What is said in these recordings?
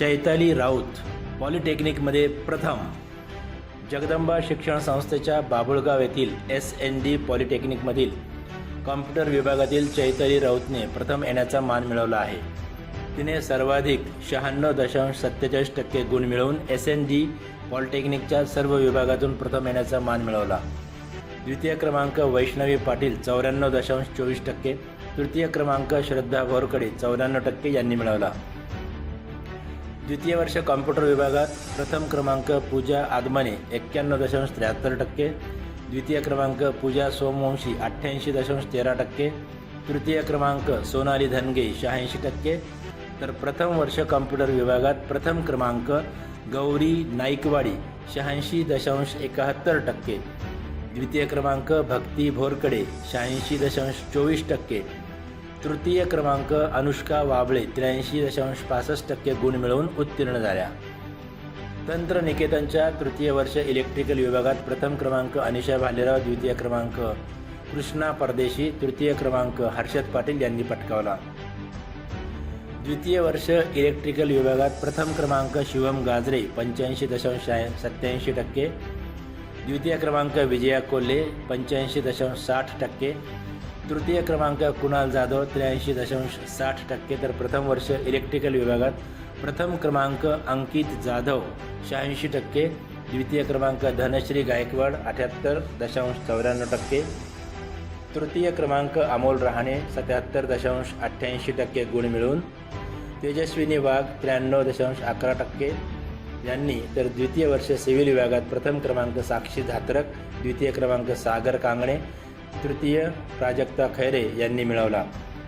चैताली राऊत पॉलिटेक्निकमध्ये प्रथम. जगदंबा शिक्षण संस्थेच्या बाबुळगाव येथील एस एन डी पॉलिटेक्निकमधील कॉम्प्युटर विभागातील चैताली राऊतने प्रथम येण्याचा मान मिळवला आहे. तिने सर्वाधिक शहाण्णव दशांश सत्तेचाळीस टक्के गुण मिळवून एस एन डी पॉलिटेक्निकच्या सर्व विभागातून प्रथम येण्याचा मान मिळवला. द्वितीय क्रमांक वैष्णवी पाटील चौऱ्याण्णव दशांश चोवीस टक्के तृतीय क्रमांक श्रद्धा भोरकडे चौऱ्याण्णव टक्के यांनी मिळवला. द्वितीय वर्ष कॉम्प्युटर विभागात प्रथम क्रमांक पूजा आदमाने एक्क्याण्णव दशांश त्र्याहत्तर टक्के द्वितीय क्रमांक पूजा सोमवंशी अठ्ठ्याऐंशी दशांश तेरा टक्के तृतीय क्रमांक सोनाली धनगे शहाऐंशी टक्के. तर प्रथम वर्ष कॉम्प्युटर विभागात प्रथम क्रमांक गौरी नाईकवाडी शहाऐंशी दशांश एकाहत्तर टक्के द्वितीय क्रमांक भक्ती भोरकडे शहाऐंशी दशांश चोवीस टक्के तृतीय क्रमांक अनुष्का वाबळे त्र्याऐंशी दशांश पासष्ट टक्के गुण मिळवून उत्तीर्ण झाल्या. तंत्र निकेतनच्या तृतीय वर्ष इलेक्ट्रिकल विभागात प्रथम क्रमांक अनिशा भालेराव द्वितीय क्रमांक कृष्णा परदेशी तृतीय क्रमांक हर्षद पाटील यांनी पटकावला. द्वितीय वर्ष इलेक्ट्रिकल विभागात प्रथम क्रमांक शिवम गाजरे पंच्याऐंशी दशांश सत्याऐंशी टक्के. द्वितीय क्रमांक विजया कोल्हे पंच्याऐंशी दशांश साठ टक्के. तृतीय क्रमांक कुणाल जाधव त्र्याऐंशी दशांश साठ टक्के. तर प्रथम वर्ष इलेक्ट्रिकल विभागात. प्रथम क्रमांक अंकित जाधव शहाऐंशी टक्के. द्वितीय क्रमांक धनश्री गायकवाड अठ्याहत्तर दशांश चौऱ्याण्णव टक्के. तृतीय क्रमांक अमोल रहाणे सत्याहत्तर दशांश अठ्ठ्याऐंशी टक्के गुण मिळवून. तेजस्विनी वाघ त्र्याण्णव दशांश अकरा टक्के. यांनी तर द्वितीय वर्ष सिव्हिल विभागात प्रथम क्रमांक साक्षी धात्रक द्वितीय क्रमांक सागर कांगणे तृतीय प्राजक्ता खैरे यांनी मिळवला.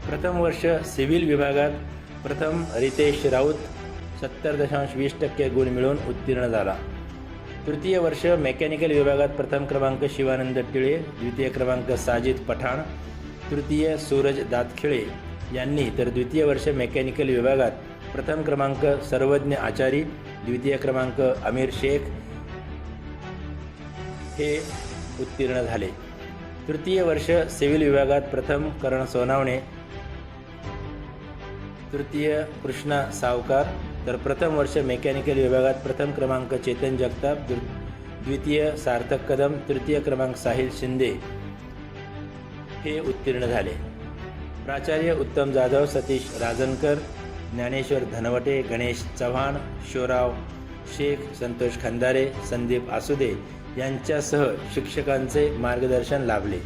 प्रथम वर्ष सिव्हिल विभागात प्रथम रितेश राऊत सत्तर दशांश वीस टक्के गुण मिळवून उत्तीर्ण झाला. तृतीय वर्ष मेकॅनिकल विभागात प्रथम क्रमांक शिवानंद टिळे द्वितीय क्रमांक साजिद पठाण तृतीय सूरज दातखिळे यांनी तर द्वितीय वर्ष मेकॅनिकल विभागात प्रथम क्रमांक सर्वज्ञ आचारी द्वितीय क्रमांक आमिर शेख हे उत्तीर्ण झाले. तृतीय वर्ष सिव्हिल विभागात प्रथम करण सोनावणे. तृतीय कृष्णा सावकार. तर प्रथम वर्ष मेकॅनिकल विभागात प्रथम क्रमांक चेतन जगताप. द्वि- द्वितीय सार्थक कदम. तृतीय क्रमांक साहिल शिंदे. हे उत्तीर्ण झाले. प्राचार्य उत्तम जाधव सतीश राजनकर ज्ञानेश्वर धनवटे गणेश चव्हाण शोराव शेख संतोष खंदारे संदीप आसुदे यांच्यासह शिक्षकांचे मार्गदर्शन लाभले.